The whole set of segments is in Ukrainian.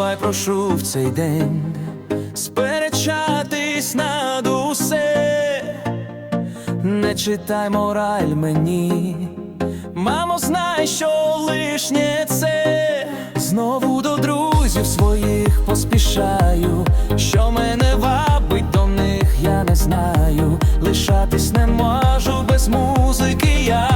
Забувай, прошу в цей день сперечатись над усе, не читай мораль мені, мамо, знай, що лишнє це. Знову до друзів своїх поспішаю, що мене вабить до них, я не знаю. Лишатись не можу без музики я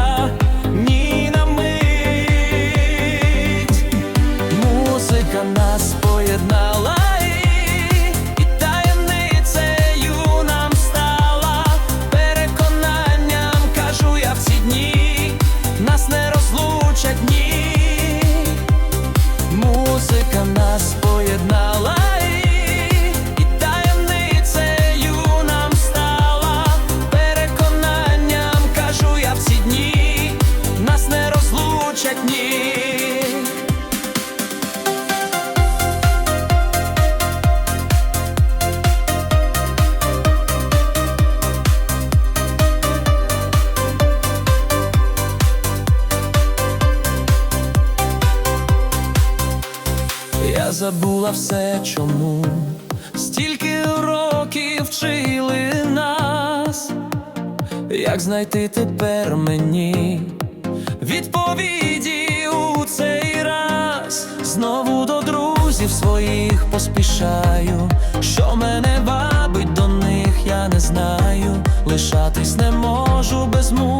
ні. Я забула все чому, стільки років вчили нас, як знайти тепер мені відповіді у цей раз, знову до друзів своїх поспішаю, що мене вабить до них, я не знаю, лишатись не можу без я